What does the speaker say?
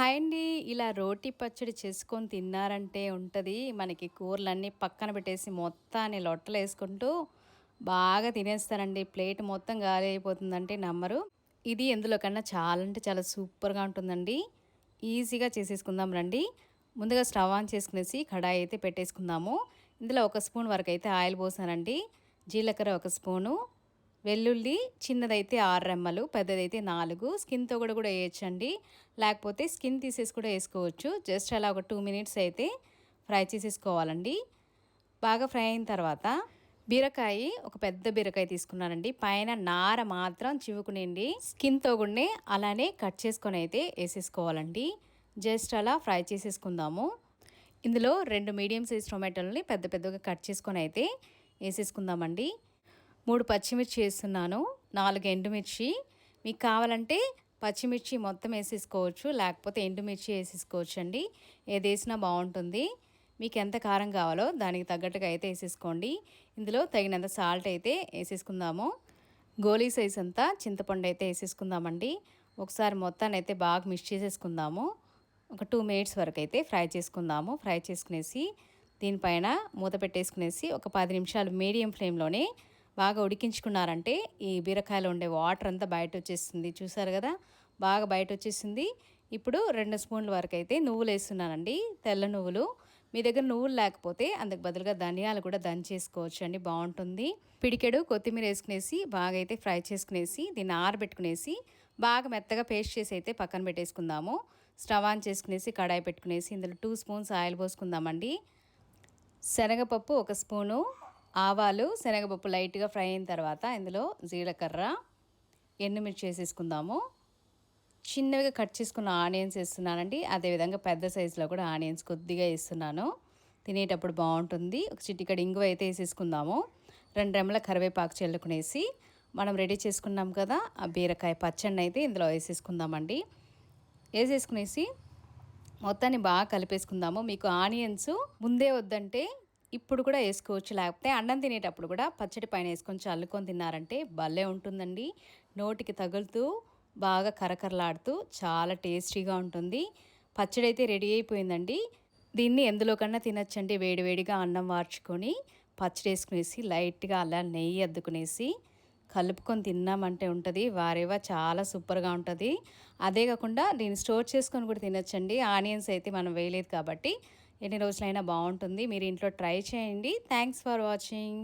Hi అండి ఇలా రోటి పచ్చడి చేసుకొని తిన్నారంటే ఉంటుంది. మనకి కూరలన్నీ పక్కన పెట్టేసి మొత్తాన్ని లొట్టలు వేసుకుంటూ బాగా తినేస్తారండి. ప్లేట్ మొత్తం గాలి అయిపోతుందంటే నమ్మరు. ఇది ఎందులో కన్నా చాలా అంటే చాలా సూపర్గా ఉంటుందండి. ఈజీగా చేసేసుకుందాం రండి. ముందుగా స్టవ్ ఆన్ చేసుకునేసి కడాయి అయితే పెట్టేసుకుందాము. ఇందులో ఒక స్పూన్ వరకు అయితే ఆయిల్ పోసానండి. జీలకర్ర ఒక స్పూను. వెల్లుల్లి చిన్నదైతే ఆరు రెమ్మలు పెద్దదైతే నాలుగు. స్కిన్తో కూడా కూడా వేయచ్చండి. లేకపోతే స్కిన్ తీసేసి కూడా వేసుకోవచ్చు. జస్ట్ అలా ఒక టూ మినిట్స్ అయితే ఫ్రై చేసేసుకోవాలండి. బాగా ఫ్రై అయిన తర్వాత బీరకాయ ఒక పెద్ద బీరకాయ తీసుకున్నానండి. పైన నార మాత్రం చివుకునేండి స్కిన్తో కూడానే అలానే కట్ చేసుకొని అయితే వేసేసుకోవాలండి. జస్ట్ అలా ఫ్రై చేసేసుకుందాము. ఇందులో రెండు మీడియం సైజ్ టొమాటోలని పెద్ద పెద్దగా కట్ చేసుకొని అయితే వేసేసుకుందామండి. మూడు పచ్చిమిర్చి వేస్తున్నాను నాలుగు ఎండుమిర్చి. మీకు కావాలంటే పచ్చిమిర్చి మొత్తం వేసేసుకోవచ్చు లేకపోతే ఎండుమిర్చి వేసేసుకోవచ్చు అండి ఏది వేసినా బాగుంటుంది. మీకు ఎంత కారం కావాలో దానికి తగ్గట్టుగా అయితే వేసేసుకోండి. ఇందులో తగినంత సాల్ట్ అయితే వేసేసుకుందాము. గోలీ సైజ్ అంతా చింతపండు అయితే వేసేసుకుందామండి. ఒకసారి మొత్తాన్ని అయితే బాగా మిక్స్ చేసేసుకుందాము. ఒక టూ మినిట్స్ వరకు అయితే ఫ్రై చేసుకుందాము. ఫ్రై చేసుకునేసి దీనిపైన మూత పెట్టేసుకునేసి ఒక పది నిమిషాలు మీడియం ఫ్లేమ్లోనే బాగా ఉడికించుకున్నారంటే ఈ బీరకాయలో ఉండే వాటర్ అంతా బయట వచ్చేస్తుంది చూసారు కదా? బాగా బయట వచ్చేసింది ఇప్పుడు రెండు స్పూన్ల వరకు అయితే నువ్వులు వేస్తున్నానండి తెల్ల నువ్వులు. మీ దగ్గర నువ్వులు లేకపోతే అందుకు బదులుగా ధనియాలు కూడా దంచేసుకోవచ్చు అండి బాగుంటుంది. పిడికెడు కొత్తిమీర వేసుకునేసి బాగా అయితే ఫ్రై చేసుకునేసి దీన్ని ఆరబెట్టుకునేసి బాగా మెత్తగా పేస్ట్ చేసి అయితే పక్కన పెట్టేసుకుందాము. స్టవ్ ఆన్ చేసుకునేసి కడాయి పెట్టుకునేసి ఇందులో టూ స్పూన్స్ ఆయిల్ పోసుకుందామండి. శనగపప్పు ఒక స్పూను. ఆవాలు శనగపప్పు లైట్గా ఫ్రై అయిన తర్వాత ఇందులో జీలకర్ర ఎండుమిర్చి వేసేసుకుందాము. చిన్నగా కట్ చేసుకున్న ఆనియన్స్ వేస్తున్నానండి. అదేవిధంగా పెద్ద సైజులో కూడా ఆనియన్స్ కొద్దిగా వేస్తున్నాను. తినేటప్పుడు బాగుంటుంది. ఒక చిట్టికడ ఇంగువ అయితే వేసేసుకుందాము. రెండు రెమ్మల కరివేపాకు చల్లుకునేసి మనం రెడీ చేసుకున్నాం కదా ఆ బీరకాయ పచ్చడిని అయితే ఇందులో వేసేసుకుందామండి. వేసేసుకునేసి మొత్తాన్ని బాగా కలిపేసుకుందాము. మీకు ఆనియన్స్ ముందే వద్దంటే ఇప్పుడు కూడా వేసుకోవచ్చు. లేకపోతే అన్నం తినేటప్పుడు కూడా పచ్చడి పైన వేసుకొని చల్లుకొని తిన్నారంటే భలే ఉంటుందండి. నోటికి తగులుతూ బాగా కరకరలాడుతూ చాలా టేస్టీగా ఉంటుంది. పచ్చడి అయితే రెడీ అయిపోయిందండి. దీన్ని ఎందులో కన్నా తినచ్చండి. వేడివేడిగా అన్నం వార్చుకొని పచ్చడి వేసుకునేసి లైట్గా అలా నెయ్యి అద్దుకునేసి కలుపుకొని తిన్నామంటే ఉంటుంది. వారేవా చాలా సూపర్గా ఉంటుంది. అదే కాకుండా దీన్ని స్టోర్ చేసుకొని కూడా తినచ్చండి. ఆనియన్స్ అయితే మనం వేయలేదు కాబట్టి ఎన్ని రోజులైనా బాగుంటుంది. మీరు ఇంట్లో ట్రై చేయండి. Thanks for watching